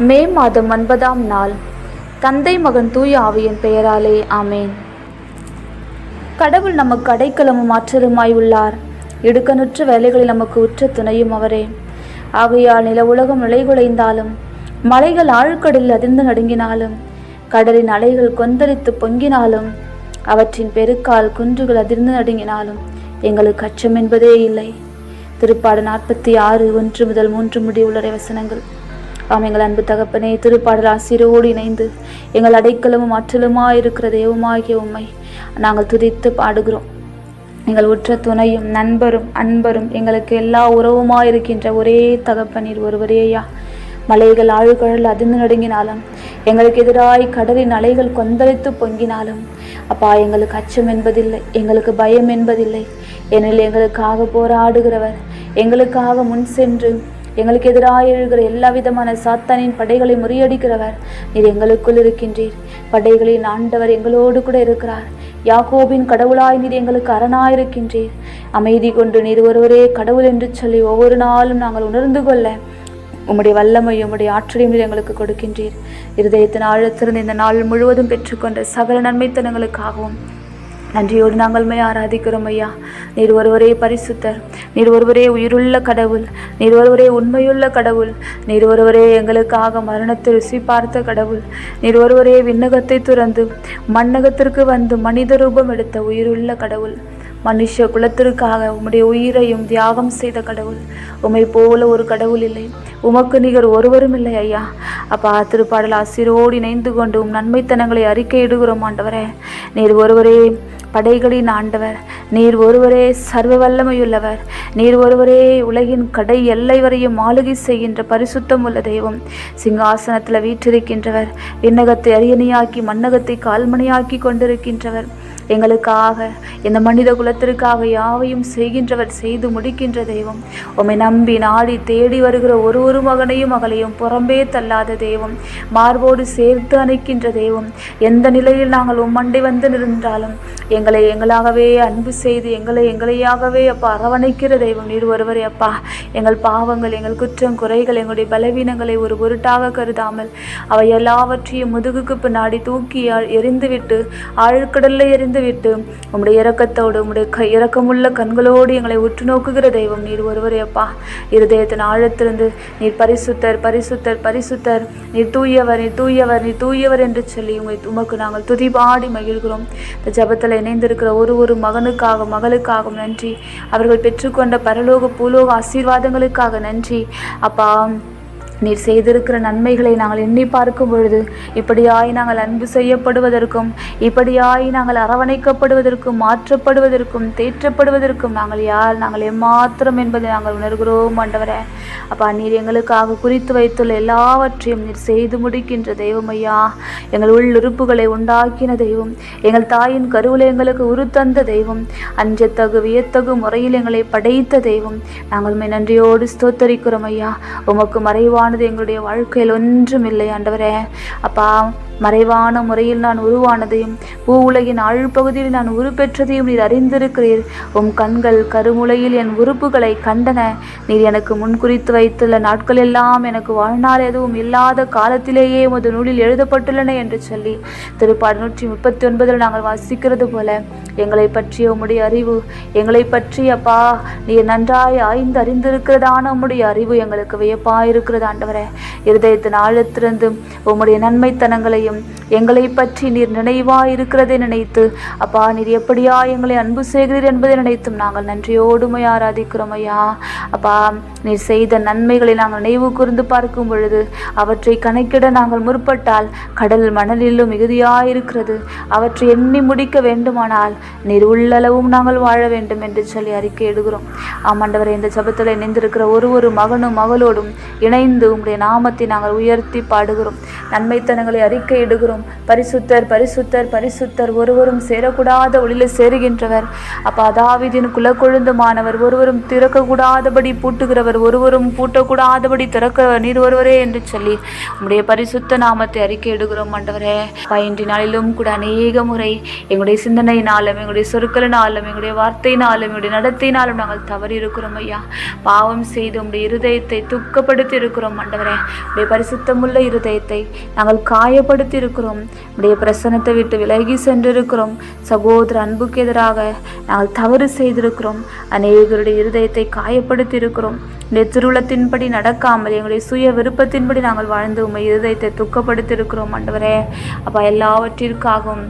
மே மாதம் ஒன்பதாம் நாள். தந்தை மகன் தூய ஆவியின் பெயராலே ஆமேன். கடவுள் நமக்கு அடைக்கலமும் ஆற்றலுமாய் உள்ளார். இடுக்கணுற்ற வேலைகளில் நமக்கு உற்ற துணையும் அவரே. ஆகையால் நில உலகம் நிலைகுலைந்தாலும் மலைகள் ஆழ்கடலில் அதிர்ந்து நடுங்கினாலும் கடலின் அலைகள் கொந்தளித்து பொங்கினாலும் அவற்றின் பெருக்கால் குன்றுகள் அதிர்ந்து நடுங்கினாலும் எங்களுக்கு அச்சம் என்பதே இல்லை. திருப்பாடு நாற்பத்தி ஆறு ஒன்று முதல் மூன்று முடிவுள்ள வசனங்கள். ஆம் எங்கள் அன்பு தகப்பனே திருப்பாடல் ஆசிரியரோடு இணைந்து எங்கள் அடைக்கலமும் ஆற்றலுமாய் இருக்கிற தெய்வமாகிய உண்மை நாங்கள் துதித்து பாடுகிறோம். எங்கள் உற்ற துணையும் நண்பரும் அன்பரும் எங்களுக்கு எல்லா உறவுமாய் இருக்கின்ற ஒரே தகப்பனீர் ஒருவரேயா மலைகள் ஆழ்கழல் அதிர்ந்து நடுங்கினாலும் எங்களுக்கு எதிராய் கடலின் அலைகள் கொந்தளித்து பொங்கினாலும் அப்பா எங்களுக்கு அச்சம் என்பதில்லை எங்களுக்கு பயம் என்பதில்லை. ஏனெனில் எங்களுக்காக போராடுகிறவர் எங்களுக்காக முன் சென்று எங்களுக்கு எதிராக எழுகிற எல்லா விதமான சாத்தானின் படைகளை முறியடிக்கிறவர். நீர் எங்களுக்குள் இருக்கின்றீர். படைகளின் ஆண்டவர் எங்களோடு கூட இருக்கிறார். யாக்கோபின் கடவுளாய் நீர் எங்களுக்கு அரணாயிருக்கின்றீர். அமைதி கொண்டு நீர் ஒருவரே கடவுள் என்று சொல்லி ஒவ்வொரு நாளும் நாங்கள் உணர்ந்து கொள்ள உம்முடைய வல்லமையும் உம்முடைய ஆற்றலையும் நீர் எங்களுக்கு கொடுக்கின்றீர். இருதயத்தின் ஆழத்திலிருந்து இந்த நாள் முழுவதும் பெற்றுக்கொண்ட சகல நன்மைத்தனங்களுக்காகவும் நன்றியோடு நாங்கள் மே ஆராதிக்கிறோம் ஐயா. நீர் ஒருவரே பரிசுத்தர் நீர் ஒருவரே உயிருள்ள கடவுள் நீர் ஒருவரே உண்மையுள்ள கடவுள் நீர் ஒருவரே எங்களுக்காக மரணத்தை ருசி பார்த்த கடவுள் நீர் ஒருவரே விண்ணகத்தை துறந்து மண்ணகத்திற்கு வந்து மனித ரூபம் எடுத்த உயிருள்ள கடவுள். மனுஷ குலத்திற்காக உம்முடைய உயிரையும் தியாகம் செய்த கடவுள். உம்மை போல ஒரு கடவுள் இல்லை. உமக்கு நிகர் ஒருவரும் இல்லை ஐயா. அப்பா திருப்பாடல் ஆசிரோடு இணைந்து கொண்டு உம் நன்மைத்தனங்களை அறிக்கையிடுகிறோம் ஆண்டவரே. நீர் ஒருவரே படைகளின் ஆண்டவர். நீர் ஒருவரே சர்வ வல்லமையுள்ளவர். நீர் ஒருவரே உலகின் கடை எல்லை வரையும் ஆளுகை செய்கின்ற பரிசுத்தம் உள்ள தெய்வம். சிங்காசனத்தில் வீற்றிருக்கின்றவர். விண்ணகத்தை அரியணையாக்கி மன்னகத்தை கால்மணியாக்கி கொண்டிருக்கின்றவர். எங்களுக்காக இந்த மனித குலத்திற்காக யாவையும் செய்கின்றவர் செய்து முடிக்கின்ற தெய்வம். உம்மை நம்பி நாடி தேடி வருகிற ஒரு ஒரு மகனையும் மகளையும் புறம்பே தள்ளாத தெய்வம். மார்போடு சேர்த்து அணைக்கின்ற தெய்வம். எந்த நிலையில் நாங்கள் உம்மண்டை வந்து நின்றாலும் எங்களை எங்களாகவே அன்பு செய்து எங்களை எங்களையாகவே அப்பா அரவணைக்கிற தெய்வம் நீர் ஒருவரே அப்பா. எங்கள் பாவங்கள் எங்கள் குற்றம் குறைகள் எங்களுடைய பலவீனங்களை ஒரு பொருட்டாக கருதாமல் அவை எல்லாவற்றையும் முதுகுக்கு பின்னாடி தூக்கி ஆ- எறிந்துவிட்டு எறிந்து விட்டு உம்முடைய இரக்கத்தோடு உம்முடைய கை இரக்கமுள்ள கண்களோடு எங்களை உற்று நோக்குகிற தெய்வம். நீர் ஒருவரே அப்பா. இருதயத்தின் ஆழத்திலிருந்து நீர் பரிசுத்தர் பரிசுத்தர் பரிசுத்தர். நீர் தூயவர் நீர் தூயவர் நீர் தூயவர் என்று சொல்லி உங்களை உமக்கு நாங்கள் துதிபாடி மகிழ்கிறோம். இந்த ஜபத்தில் இணைந்திருக்கிற ஒரு ஒரு மகனுக்காக மகளுக்காகவும் நன்றி. அவர்கள் பெற்றுக்கொண்ட பரலோக பூலோக ஆசீர்வாதங்களுக்காக நன்றி. அப்பா நீர் செய்திருக்கிற நன்மைகளை நாங்கள் எண்ணி பார்க்கும் பொழுது இப்படியாய் நாங்கள் அன்பு செய்யப்படுவதற்கும் இப்படியாய் நாங்கள் அரவணைக்கப்படுவதற்கும் மாற்றப்படுவதற்கும் தேற்றப்படுவதற்கும் நாங்கள் யார்? நாங்கள் எம்மாத்திரம் என்பதை நாங்கள் உணர்கிறோம் ஆண்டவரே. அப்பா நீர் எங்களுக்காக குறித்து வைத்துள்ள எல்லாவற்றையும் நீர் செய்து முடிக்கின்ற தெய்வம் ஐயா எங்கள் உள்ளுறுப்புகளை உண்டாக்கின தெய்வம். எங்கள் தாயின் கருவில் எங்களுக்கு உருத்தந்த தெய்வம். அஞ்சத்தகு வியத்தகு முறையில் எங்களை படைத்த தெய்வம். நாங்கள் நன்றியோடு ஸ்தோத்தரிக்கிறோம் ஐயா. உமக்கு மறைவானது எங்களுடைய வாழ்க்கையில் ஒன்றும் இல்லை ஆண்டவரே. அப்பா மறைவான முறையில் நான் உருவானதையும் பூ உலகின் ஆழ்பகுதியில் நான் உருப்பெற்றதையும் நீர் அறிந்திருக்கிறீர். உம் கண்கள் கருமுலையில் என் உறுப்புகளை கண்டன. நீர் எனக்கு முன்குறித்து வைத்துள்ள நாட்கள் எல்லாம் எனக்கு வாழ்நாள் எதுவும் இல்லாத காலத்திலேயே உமது நூலில் எழுதப்பட்டுள்ளன என்று சொல்லி திருப்பாடு நூற்றி முப்பத்தி ஒன்பதில் நாங்கள் வாசிக்கிறது போல எங்களை பற்றிய உம்முடைய அறிவு எங்களை பற்றி அப்பா நீர் நன்றாய் ஆய்ந்து அறிந்திருக்கிறதான உம்முடைய அறிவு எங்களுக்கு வியப்பாயிருக்கிறது ஆண்டவரே. இருதயத்தின் ஆழத்திலிருந்து உம்முடைய நன்மைத்தனங்களையும் எங்களை பற்றி நீர் நினைவாய் இருக்கிறதை நினைத்து அப்பா நீர் எப்படியா எங்களை அன்பு செய்கிறீர் என்பதை நினைத்தும் நாங்கள் நன்றியோடுமை ஆராதிக்கிறோம் ஐயா. அப்பா நீர் செய்த நன்மைகளை நாங்கள் நினைவு கூர்ந்து பார்க்கும் பொழுது அவற்றை கணக்கிட நாங்கள் முற்பட்டால் கடல் மணலிலும் மிகுதியாயிருக்கிறது. அவற்றை எண்ணி முடிக்க வேண்டுமானால் நீர் உள்ளளவும் நாங்கள் வாழ வேண்டும் என்று சொல்லி அறிக்கை எடுகிறோம் ஆமாண்டவரை இந்த ஜபத்தில் இணைந்திருக்கிற ஒரு ஒரு மகனும் மகளோடும் இணைந்து உங்களுடைய நாமத்தை நாங்கள் உயர்த்தி பாடுகிறோம். நன்மைத்தனங்களை அறிக்கை முறையிடுகிறோம் பரிசுத்தர் பரிசுத்தர் பரிசுத்தர் ஒருவரும் சேரக்கூடாத ஒளியில் சேருகின்றவர். அப்பா அதாவிதின் குலக்கொழுந்துமானவர் ஒருவரும் திறக்கக்கூடாதபடி பூட்டுகிறவர் ஒருவரும் பூட்டக்கூடாதபடி திறக்கிறவர் நீர் ஒருவரே என்று சொல்லி உங்களுடைய பரிசுத்த நாமத்தை அறிக்கை இடுகிறோம் ஆண்டவரே. பயின்றி நாளிலும் கூட அநேக முறை எங்களுடைய சிந்தனையினாலும் எங்களுடைய சொற்களினாலும் எங்களுடைய வார்த்தையினாலும் எங்களுடைய நடத்தையினாலும் நாங்கள் தவறி இருக்கிறோம் ஐயா. பாவம் செய்து உங்களுடைய இருதயத்தை துக்கப்படுத்தி இருக்கிறோம் இருக்கிறோம் ஆண்டவரே. உடைய பரிசுத்தமுள்ள இருதயத்தை நாங்கள் காயப்படுத்தி இருக்கிறோம் உடைய பிரசனத்தை விட்டு விலகி சென்றிருக்கிறோம். சகோதர அன்புக்கு எதிராக நாங்கள் தவறு செய்திருக்கிறோம். அநேகருடைய இருதயத்தை காயப்படுத்தி இருக்கிறோம் உடைய திருவுளத்தின்படி நடக்காமல் எங்களுடைய சுய விருப்பத்தின்படி நாங்கள் வாழ்ந்து உண்மை இருதயத்தை துக்கப்படுத்தியிருக்கிறோம். ஆண்டவரே அப்பா எல்லாவற்றிற்காகவும்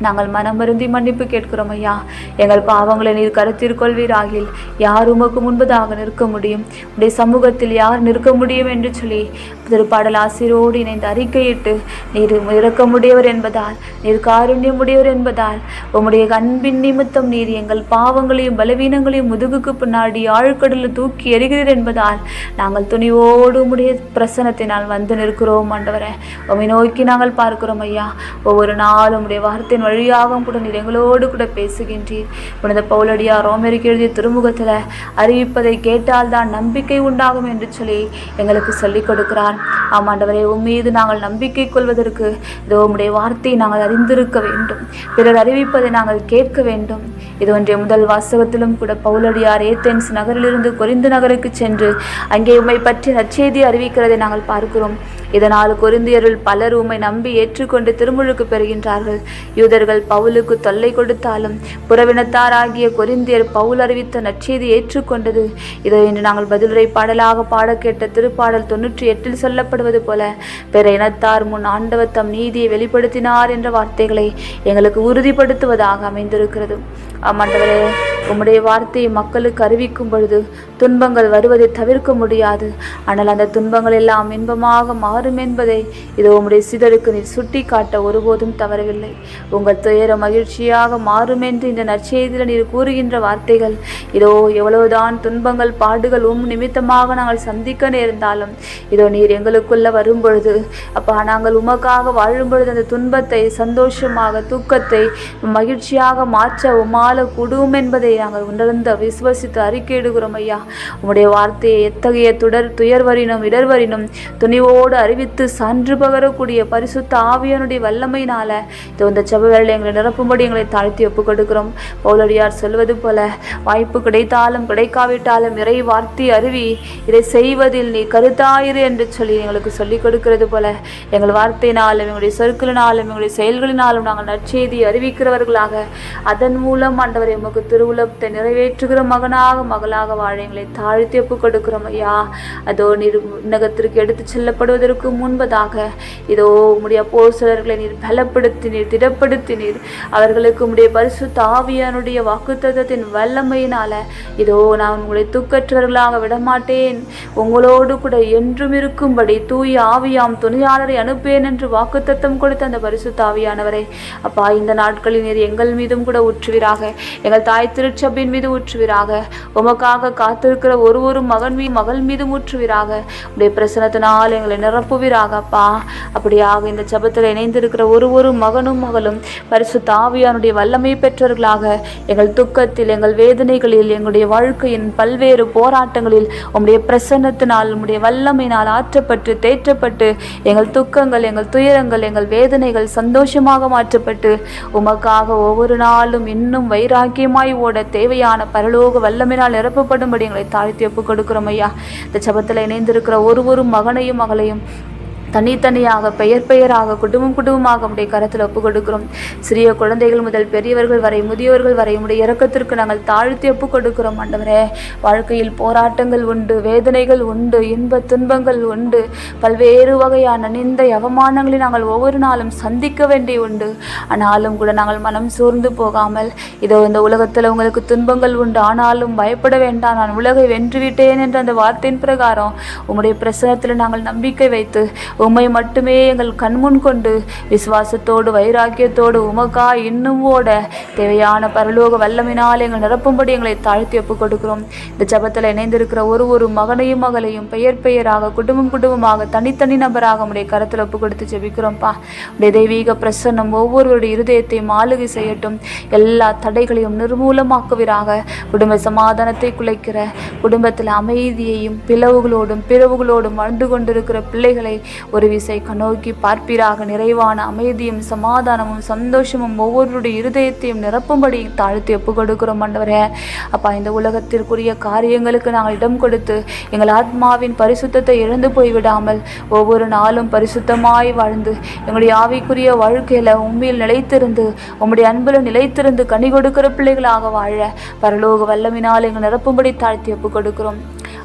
நாங்கள் மனமருந்தி மன்னிப்பு கேட்கிறோம் ஐயா. எங்கள் பாவங்களை நீர் கருத்தில் கொள்வீராகில். யார் உமக்கு முன்பதாக நிற்க முடியும்? உடைய சமூகத்தில் யார் நிற்க முடியும் என்று சொல்லி திருப்பாடல் ஆசிரோடு இணைந்து அறிக்கையிட்டு நீர் இறக்கமுடையவர் என்பதால் நீர் காருண்யமுடையவர் என்பதால் உம்முடைய அன்பின் நிமித்தம் நீர் எங்கள் பாவங்களையும் பலவீனங்களையும் முதுகுக்கு பின்னாடி ஆழ்கடலில் தூக்கி எறிகிறீர் என்பதால் நாங்கள் துணிவோடு உம்முடைய பிரசனத்தினால் வந்து நிற்கிறோம் ஆண்டவரே. உம்மை நோக்கி நாங்கள் பார்க்கிறோம் ஐயா. ஒவ்வொரு நாளும் உடைய வார்த்தையின் வழியாகவும் கூட நீர் எங்களோடு கூட பேசுகின்றீர். புனித பவுலடியா ரோமருக்கு எழுதிய திருமுகத்தில் அறிவிப்பதை கேட்டால்தான் நம்பிக்கை உண்டாகும் என்று சொல்லி எங்களுக்கு சொல்லிக் கொடுக்கிறார் ஆமாண்டவரே உம் மீது நாங்கள் நம்பிக்கை கொள்வதற்கு இதோ உம்முடைய வார்த்தையை நாங்கள் அறிந்திருக்க வேண்டும். பிறர் அறிவிப்பதை நாங்கள் கேட்க வேண்டும். இது ஒன்றிய முதல் வாசகத்திலும் கூட பவுலடியார் ஏத்தென்ஸ் நகரிலிருந்து கொரிந்து நகருக்கு சென்று அங்கே உம்மை பற்றி நற்செய்தி அறிவிக்கிறதை நாங்கள் பார்க்கிறோம். இதனால் கொரிந்தியருள் பலர் உம்மை நம்பி ஏற்றுக்கொண்டு திருமுழுக்கு பெறுகின்றார்கள். யூதர்கள் பவுலுக்கு தொல்லை கொடுத்தாலும் புறவினத்தாராகிய கொரிந்தியர் பவுல் அறிவித்த நற்செய்தி ஏற்றுக்கொண்டது. இதை இன்று நாங்கள் பதிலுரை பாடலாக பாட கேட்ட திருப்பாடல் தொன்னூற்றி எட்டில் சொல்லப்படுவது போல பிற இனத்தார் முன் ஆண்டவர் தம் நீதியை வெளிப்படுத்தினார் என்ற வார்த்தைகளை எங்களுக்கு உறுதிப்படுத்துவதாக அமைந்திருக்கிறது. ஆமாண்டவரே உம்முடைய வார்த்தையை மக்களுக்கு அறிவிக்கும் பொழுது துன்பங்கள் வருவதை தவிர்க்க முடியாது. ஆனால் அந்த துன்பங்கள் எல்லாம் இன்பமாக மாறும் என்பதை இதோ உம்முடைய சிதறுக்கு நீர் சுட்டி காட்ட ஒருபோதும் தவறவில்லை. உங்கள் துயர மகிழ்ச்சியாக மாறும் என்று இந்த நற்செய்தியில் நீர் கூறுகின்ற வார்த்தைகள் இதோ எவ்வளவுதான் துன்பங்கள் பாடுகள் உம் நிமித்தமாக நாங்கள் சந்திக்க நேர்ந்தாலும் இதோ நீர் எங்களுக்கு எங்களுக்குள்ள வரும்பொழுது அப்பா நாங்கள் உமக்காக வாழும் பொழுது அந்த துன்பத்தை சந்தோஷமாக தூக்கத்தை மகிழ்ச்சியாக மாற்ற உமால கூடும் என்பதை நாங்கள் உணர்ந்து விசுவசித்து அறிக்கையிடுகிறோம் ஐயா. உம்முடைய வார்த்தையை எத்தகைய துடர் துயர்வரினும் இடர்வரினும் துணிவோடு அறிவித்து சான்று பகரக்கூடிய பரிசுத்த ஆவியனுடைய வல்லமையினால இதோ இந்த செவ்வவேளை எங்களை நிரப்பும்படி எங்களை தாழ்த்தி ஒப்புக் கொடுக்கிறோம் பவுலடியார் சொல்வது போல வாய்ப்பு கிடைத்தாலும் கிடைக்காவிட்டாலும் இறை வார்த்தை அருவி இதை செய்வதில் நீ கருத்தாயிரு என்று சொல்லி எங்களுக்கு சொல்லிக் கொடுக்கிறது போல எங்கள் வார்த்தையினாலும் எங்களுடைய சொற்களினாலும் எங்களுடைய செயல்களினாலும் நாங்கள் நற்செய்தி அறிவிக்கிறவர்களாக அதன் மூலம் ஆண்டவரை உமக்கு திருவுலத்தை நிறைவேற்றுகிற மகனாக மகளாக வாழ எங்களை தாழ்த்தி ஒப்புக் கொடுக்கிறோம் ஐயா. அதோ நீர் உன்னகத்திற்கு எடுத்துச் செல்லப்படுவதற்கு முன்பதாக இதோ உம்முடைய போசலர்களை நீர் பலப்படுத்தி நீர் திடப்படுத்தி நீர் அவர்களுக்கு உம்முடைய பரிசு ஆவியானுடைய வாக்குத்தத்தின் வல்லமையினால இதோ நான் உங்களை துக்கற்றவர்களாக விடமாட்டேன். உங்களோடு கூட என்றும் இருக்கும்படி தூய ஆவியாம் துணையாளரை அனுப்பேன் என்று வாக்குத்தத்தம் கொடுத்த அந்த பரிசுத்த ஆவியானவரை. அப்பா இந்த நாட்களில் நீர் எங்கள் மீதும் கூட ஊற்றுவீராக. எங்கள் தாய் திருச்சபையின் மீது ஊற்றுவீராக. உமக்காக காத்திருக்கிற ஒரு ஒரு மகன் மீ மகள் மீது ஊற்றுவீராக. உடைய பிரசனத்தினால் எங்களை நிரப்புவீராக அப்பா. அப்படியாக இந்த ஜெபத்தில் இணைந்திருக்கிற ஒரு ஒரு மகனும் மகளும் பரிசுத்த ஆவியானுடைய வல்லமை பெற்றவர்களாக எங்கள் துக்கத்தில் எங்கள் வேதனைகளில் எங்களுடைய வாழ்க்கையின் பல்வேறு போராட்டங்களில் உம்முடைய பிரசன்னத்தினால் உம்முடைய வல்லமையினால் ஆற்றப்பட்டு தேற்றப்பட்டு எங்கள் துக்கங்கள் எங்கள் துயரங்கள் எங்கள் வேதனைகள் சந்தோஷமாக மாற்றப்பட்டு உமக்காக ஒவ்வொரு நாளும் இன்னும் வைராக்கியமாய் ஓட தேவையான பரலோக வல்லமையினால் நிரப்பப்படும்படி எங்களை தாழ்த்தி ஒப்புக் கொடுக்கிறோம் ஐயா. இந்த ஜெபத்தில் இணைந்திருக்கிற ஒரு ஒரு மகனையும் மகளையும் தனித்தனியாக பெயர் பெயராக குடும்பம் குடும்பமாக உடைய கரத்தில் ஒப்பு கொடுக்கிறோம் சிறிய குழந்தைகள் முதல் பெரியவர்கள் வரை முதியோர்கள் வரை உடைய இறக்கத்திற்கு நாங்கள் தாழ்த்தி ஒப்பு கொடுக்கிறோம் ஆண்டவரே. வாழ்க்கையில் போராட்டங்கள் உண்டு வேதனைகள் உண்டு இன்ப துன்பங்கள் உண்டு. பல்வேறு வகையான நிந்தை அவமானங்களை நாங்கள் ஒவ்வொரு நாளும் சந்திக்க வேண்டி உண்டு. ஆனாலும் கூட நாங்கள் மனம் சோர்ந்து போகாமல் இதோ இந்த உலகத்தில் உங்களுக்கு துன்பங்கள் உண்டு ஆனாலும் பயப்பட வேண்டாம் நான் உலகை வென்றுவிட்டேன் என்ற அந்த வார்த்தையின் பிரகாரம் உங்களுடைய பிரசனத்தில் நாங்கள் நம்பிக்கை வைத்து உம்மை மட்டுமே எங்கள் கண்முன் கொண்டு விசுவாசத்தோடு வைராக்கியத்தோடு உமக்கா இன்னும் ஓட தேவையான பரலோக வல்லமினால் எங்கள் நிரப்பும்படி எங்களை தாழ்த்தி ஒப்புக் கொடுக்கிறோம். இந்த ஜபத்தில் இணைந்திருக்கிற ஒரு ஒரு மகனையும் மகளையும் பெயர் பெயராக குடும்பம் குடும்பமாக தனித்தனி நபராக உடைய கருத்தில் ஒப்பு கொடுத்து ஜெபிக்கிறோம்ப்பா உடைய தெய்வீக பிரசன்னம் ஒவ்வொருவருடைய இருதயத்தையும் ஆளுகை செய்யட்டும். எல்லா தடைகளையும் நிர்மூலமாக்குவீராக. குடும்ப சமாதானத்தை குலைக்கிற குடும்பத்தில் அமைதியையும் பிளவுகளோடும் பிறவுகளோடும் வாழ்ந்து கொண்டிருக்கிற பிள்ளைகளை ஒரு விசை கண்ணோக்கி பார்ப்பீராக. நிறைவான அமைதியும் சமாதானமும் சந்தோஷமும் ஒவ்வொருடைய இருதயத்தையும் நிரப்பும்படி தாழ்த்தி ஒப்பு கொடுக்கிறோம் ஆண்டவரே. அப்பா இந்த உலகத்திற்குரிய காரியங்களுக்கு நாங்கள் இடம் கொடுத்து எங்கள் ஆத்மாவின் பரிசுத்தத்தை இழந்து போய்விடாமல் ஒவ்வொரு நாளும் பரிசுத்தமாய் வாழ்ந்து எங்களுடைய ஆவிக்குரிய வாழ்க்கையில் உண்மையில் நிலைத்திருந்து உம்முடைய அன்பில் நிலைத்திருந்து கனி கொடுக்கிற பிள்ளைகளாக வாழ பரலோக வல்லமினால் எங்கள் நிரப்பும்படி தாழ்த்தி ஒப்பு கொடுக்கிறோம்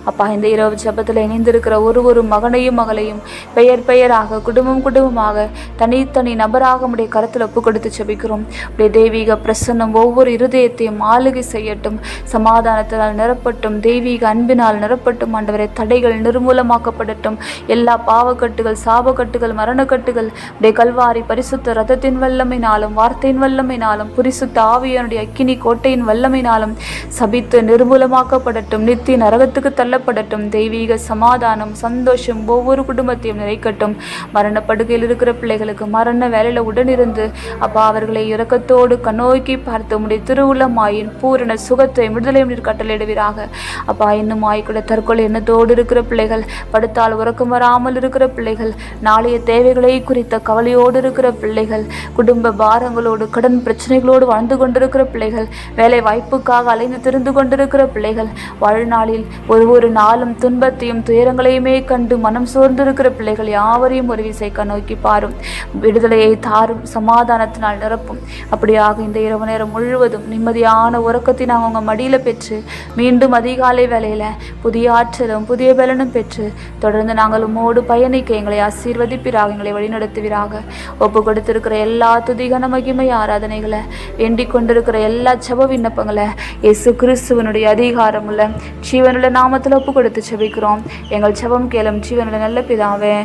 அப்பா இந்த இரவு ஜெபத்தில் இணைந்திருக்கிற ஒரு ஒரு மகனையும் மகளையும் பெயர் பெயராக குடும்பம் குடும்பமாக தனித்தனி நபராக உடைய கருத்தில் ஒப்பு கொடுத்து ஜெபிக்கிறோம். உடைய தெய்வீக பிரசன்னம் ஒவ்வொரு இருதயத்தையும் ஆளுகை செய்யட்டும். சமாதானத்தினால் நிரப்பட்டும் தெய்வீக அன்பினால் நிரப்பட்டும். ஆண்டவரை தடைகள் நிர்மூலமாக்கப்படட்டும். எல்லா பாவக்கட்டுகள் சாபக்கட்டுகள் மரணக்கட்டுகள் உடைய கல்வாரி பரிசுத்த ரதத்தின் வல்லமைனாலும் வார்த்தையின் வல்லமைனாலும் புரிசுத்த ஆவியனுடைய அக்கினி கோட்டையின் வல்லமைனாலும் சபித்து நிர்மூலமாக்கப்படட்டும். நித்திய நரகத்துக்கு தள்ள தள்ளப்படட்டும் தெய்வீக சமாதானம் சந்தோஷம் ஒவ்வொரு குடும்பத்தையும் நிறைக்கட்டும். மரணப்படுகையில் இருக்கிற பிள்ளைகளுக்கு மரண வேலையில் உடனிருந்து அப்பா அவர்களை இறக்கத்தோடு கண்ணோக்கி பார்த்து உடைய திருவுள்ளமாயின் பூரண சுகத்தை விடுதலையும் நீர் கட்டளையிடுவீராக. அப்பா இன்னும் ஆய்க்குள்ள தற்கொலை எண்ணத்தோடு இருக்கிற பிள்ளைகள் படுத்தால் உறக்கம் வராமல் இருக்கிற பிள்ளைகள் நாளைய தேவைகளை குறித்த கவலையோடு இருக்கிற பிள்ளைகள் குடும்ப பாரங்களோடு கடன் பிரச்சனைகளோடு வாழ்ந்து கொண்டிருக்கிற பிள்ளைகள் வேலை வாய்ப்புக்காக அலைந்து திரிந்து கொண்டிருக்கிற பிள்ளைகள் வாழ்நாளில் ஒரு ஒரு ஒவ்வொரு நாளும் துன்பத்தையும் துயரங்களையுமே கண்டு மனம் சோர்ந்திருக்கிற பிள்ளைகள் யாவரையும் ஒரு விசை நோக்கி பாரும். விடுதலையை தாரும் சமாதானத்தினால் நிரப்பும். அப்படியாக இந்த இரவு நேரம் முழுவதும் நிம்மதியான உறக்கத்தை நாங்கள் உங்கள் மடியில் பெற்று மீண்டும் அதிகாலை வேலையில் புதிய ஆற்றலும் புதிய பலனும் பெற்று தொடர்ந்து நாங்கள் உம்மோடு பயணிக்க எங்களை ஆசீர்வதிப்பிறாக எங்களை வழிநடத்துவீராக. ஒப்பு கொடுத்திருக்கிற எல்லா துதிகன மகிமை ஆராதனைகளை வேண்டிக் கொண்டிருக்கிற எல்லா ஜெப விண்ணப்பங்களை இயேசு கிறிஸ்துவனுடைய அதிகாரமுள்ள ஜீவனுள்ள நாமத்தில் ஒப்பு கொடுத்து செபிக்கிறோம். எங்கள் செபம் கேளும் ஜீவனுடைய நல்ல பிதாவே.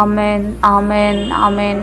ஆமென் ஆமென் ஆமென்.